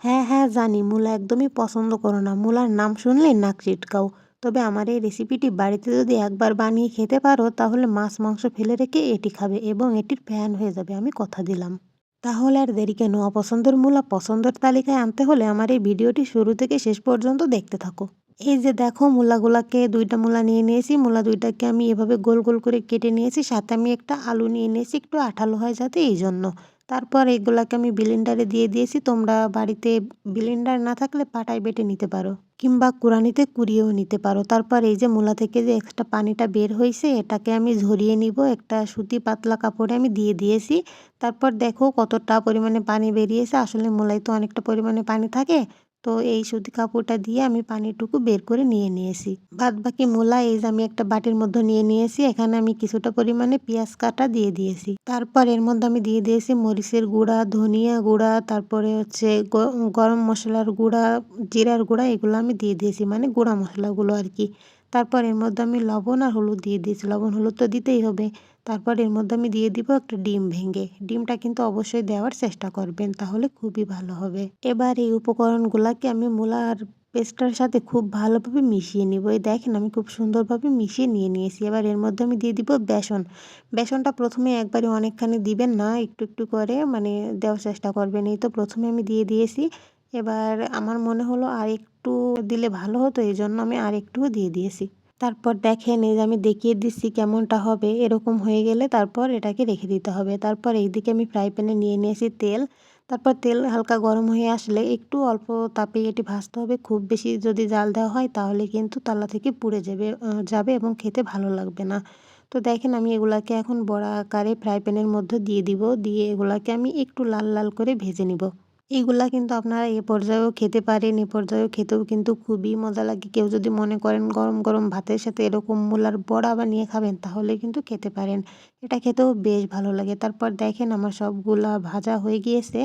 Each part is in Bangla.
হ্যাঁ হ্যাঁ জানি। মূলা একদমই পছন্দ করো না। মূলার নাম শুনলে নাক চিটকাও। তবে আমার এই রেসিপিটি বাড়িতে যদি একবার বানিয়ে খেতে পারো, তাহলে মাছ, মাংস ফেলে রেখে এটি খাবে এবং এটির ফ্যান হয়ে যাবে, আমি কথা দিলাম। তাহলে আর দেরি কেন? অপছন্দের মূলা পছন্দের তালিকায় আনতে হলে আমার এই ভিডিওটি শুরু থেকে শেষ পর্যন্ত দেখতে থাকো। এই যে দেখো, মূলাগুলাকে দুইটা মূলা নিয়ে নিয়েছি। মূলা দুইটাকে আমি এভাবে গোল গোল করে কেটে নিয়েছি। সাথে আমি একটা আলু নিয়ে নিয়েছি, একটু আঠালো হয় যাতে এই জন্য। তারপর এগুলাকে আমি বিলিন্ডারে দিয়ে দিয়েছি। তোমরা বাড়িতে বিলিন্ডার না থাকলে পাটায় বেটে নিতে পারো কিংবা কুড়ানিতে কুড়িয়েও নিতে পারো। তারপর এই যে মূলা থেকে যে এক্সট্রা পানিটা বের হয়েছে এটাকে আমি ঝরিয়ে নিব। একটা সুতি পাতলা কাপড়ে আমি দিয়ে দিয়েছি। তারপর দেখো কতটা পরিমাণে পানি বেরিয়েছে। আসলে মূলায় তো অনেকটা পরিমাণে পানি থাকে। তো এই সুতি কাপড়টা দিয়ে আমি পানিটুকু বের করে নিয়ে নিয়েছি। বাদ বাকি মূলা এই যে আমি একটা বাটির মধ্যে নিয়ে নিয়েছি, এখানে আমি কিছুটা পরিমাণে পেঁয়াজ কাটা দিয়ে দিয়েছি। তারপর এর মধ্যে আমি দিয়ে দিয়েছি মরিচের গুঁড়া, ধনিয়া গুঁড়া, তারপরে হচ্ছে গরম মশলার গুঁড়া, জিরার গুঁড়া, এগুলো আমি দিয়ে দিয়েছি মানে গুঁড়া মশলাগুলো আর কি। তারপর এর মধ্যে আমি লবণ আর হলুদ দিয়ে দিয়েছি। লবণ, হলুদ তো দিতেই হবে। তারপর এর মধ্যে আমি দিয়ে দিব একটা ডিম ভেঙে। ডিমটা কিন্তু অবশ্যই দেওয়ার চেষ্টা করবেন, তাহলে খুবই ভালো হবে। এবার এই উপকরণগুলোকে আমি মূলার পেস্টটার সাথে খুব ভালোভাবে মিশিয়ে নিব। এই দেখেন, আমি খুব সুন্দরভাবে মিশিয়ে নিয়ে নিয়েছি। এবার এর মধ্যে আমি দিয়ে দিব বেসন। বেসনটা প্রথমে একবারে অনেকখানি দিবেন না, একটু একটু করে মানে দেওয়ার চেষ্টা করবেন। এই তো প্রথমে আমি দিয়ে দিয়েছি এবার আমার মনে হলো আর একটু দিলে ভালো হতো, এই জন্য আমি আর একটুও দিয়ে দিয়েছি। তারপর দেখেন, এই যে আমি দেখিয়ে দিচ্ছি কেমনটা হবে, এরকম হয়ে গেলে তারপর এটাকে রেখে দিতে হবে। তারপর এইদিকে আমি ফ্রাই প্যানে নিয়ে নিয়েছি তেল। তারপর তেল হালকা গরম হয়ে আসলে একটু অল্প তাপে এটি ভাজতে হবে। খুব বেশি যদি জাল দেওয়া হয় তাহলে কিন্তু তালা থেকে পুড়ে যাবে যাবে এবং খেতে ভালো লাগবে না। তো দেখেন, আমি এগুলাকে এখন বড়া আকারে ফ্রাই প্যানের মধ্যে দিয়ে দিব। দিয়ে এগুলাকে আমি একটু লাল লাল করে ভেজে নিব। এইগুলা কিন্তু আপনারা এ পর্যায়েও খেতে পারেন, এ পর্যায়েও খেতেও কিন্তু খুবই মজা লাগে। কেউ যদি মনে করেন গরম গরম ভাতের সাথে এরকম মূলার বড়া বানিয়ে খাবেন, তাহলে কিন্তু খেতে পারেন। এটা খেতেও বেশ ভালো লাগে। তারপর দেখেন আমার সবগুলা ভাজা হয়ে গিয়েছে।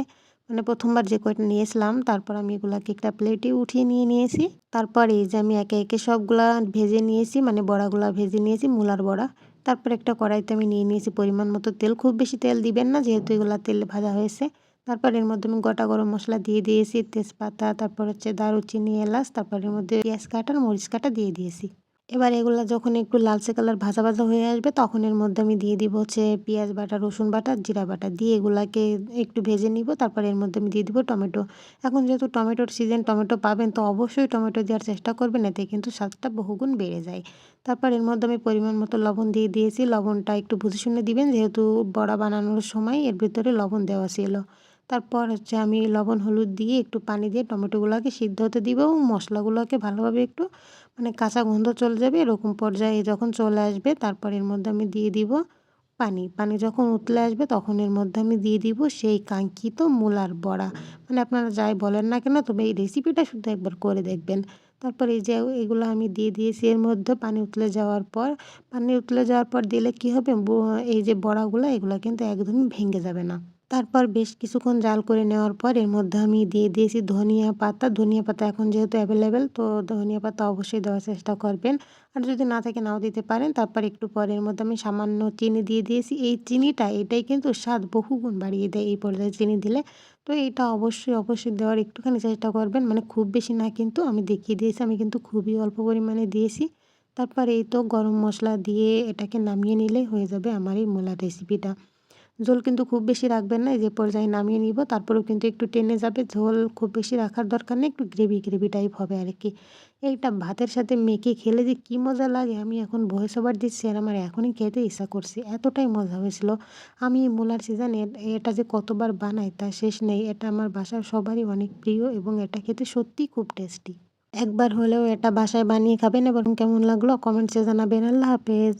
মানে প্রথমবার যে কয়টা নিয়েছিলাম, তারপর আমি এগুলাকে একটা প্লেটে উঠিয়ে নিয়ে নিয়েছি। তারপর এই যে আমি একে একে সবগুলা ভেজে নিয়েছি মানে বড়াগুলা ভেজে নিয়েছি, মূলার বড়া। তারপর একটা কড়াইতে আমি নিয়ে নিয়েছি পরিমাণ মতো তেল। খুব বেশি তেল দিবেন না, যেহেতু এগুলা তেলে ভাজা হয়েছে। তারপর এর মধ্যে আমি গোটা গরম মশলা দিয়ে দিয়েছি, তেজপাতা, তারপর হচ্ছে দারুচিনি, এলাচ, তারপর এর মধ্যে পেঁয়াজ কাটা, মরিচ কাটা দিয়ে দিয়েছি। এবার এগুলো যখন একটু লালচে কালার ভাজা ভাজা হয়ে আসবে, তখন এর মধ্যে আমি দিয়ে দিব হচ্ছে পেঁয়াজ বাটা, রসুন বাটা, জিরা বাটা দিয়ে এগুলাকে একটু ভেজে নিব, তারপর এর মধ্যে আমি দিয়ে দিব টমেটো। এখন যেহেতু টমেটোর সিজন টমেটো পাবেন, তো অবশ্যই টমেটো দেওয়ার চেষ্টা করবেন, এতে কিন্তু স্বাদটা বহুগুণ বেড়ে যায়। তারপর এর মধ্যে আমি পরিমাণ মতো লবণ দিয়ে দিয়েছি, লবণটা একটু বুঝে শুনে দিবেন, যেহেতু বড়া বানানোর সময় এর ভিতরে লবণ দেওয়া ছিল। তারপর হচ্ছে আমি লবণ, হলুদ দিয়ে একটু পানি দিয়ে টমেটোগুলোকে সিদ্ধ হতে দিব এবং মশলাগুলোকে ভালোভাবে একটু মানে কাঁচা গন্ধ চলে যাবে এরকম পর্যায়ে যখন চলে আসবে তারপর এর মধ্যে আমি দিয়ে দিব পানি। পানি যখন উতলে আসবে তখন এর মধ্যে আমি দিয়ে দিব সেই কাঙ্ক্ষিত মূলার বড়া। মানে আপনারা যাই বলেন না কেন তবে এই রেসিপিটা শুধু একবার করে দেখবেন। তারপর এই যে এগুলো আমি দিয়ে দিয়েছি এর মধ্যে পানি উতলে যাওয়ার পর, পানি উতলে যাওয়ার পর দিলে কি হবে? এই যে বড়াগুলো এগুলো কিন্তু একদমই ভেঙে যাবে না। তারপর বেশ কিছুক্ষণ জাল করে নেওয়ার পর এর মধ্যে আমি দিয়ে দিয়েছি ধনিয়া পাতা। ধনিয়া পাতা এখন যেহেতু অ্যাভেলেবেল তো ধনিয়া পাতা অবশ্যই দেওয়ার চেষ্টা করবেন। আর যদি না থাকে নাও দিতে পারেন। তারপর একটু পরে এর মধ্যে আমি সামান্য চিনি দিয়ে দিয়েছি। এই চিনিটা, এটাই কিন্তু স্বাদ বহুগুণ বাড়িয়ে দেয় এই পর্যায়ে চিনি দিলে। তো এটা অবশ্যই অবশ্যই দেওয়ার একটুখানি চেষ্টা করবেন। মানে খুব বেশি না কিন্তু আমি দেখিয়ে দিয়েছি। আমি কিন্তু খুবই অল্প পরিমাণে দিয়েছি। তারপর এই তো গরম মশলা দিয়ে এটাকে নামিয়ে নিলেই হয়ে যাবে আমার এই মোলার রেসিপিটা ঝোল কিন্তু খুব বেশি রাখবেন না, এই যে পর্যায়ে নামিয়ে নিব, তারপরেও কিন্তু একটু টেনে যাবে, ঝোল খুব বেশি রাখার দরকার নেই, একটু গ্রেভি গ্রেভি টাইপ হবে আর কি এইটা ভাতের সাথে মেখে খেলে যে কী মজা লাগে, আমি এখন ভয়েস ওভার দিচ্ছি আর আমার এখনই খেতে ইচ্ছা করছি, এতটাই মজা হয়েছিল। আমি মোলার সিজনে এটা যে কতবার বানাই তা শেষ নেই, এটা আমার বাসার সবারই অনেক প্রিয় এবং এটা খেতে সত্যিই খুব টেস্টি একবার হলেও এটা বাসায় বানিয়ে খাবেন এবং কেমন লাগল কমেন্টসে জানাবেন, আল্লাহ হাফেজ।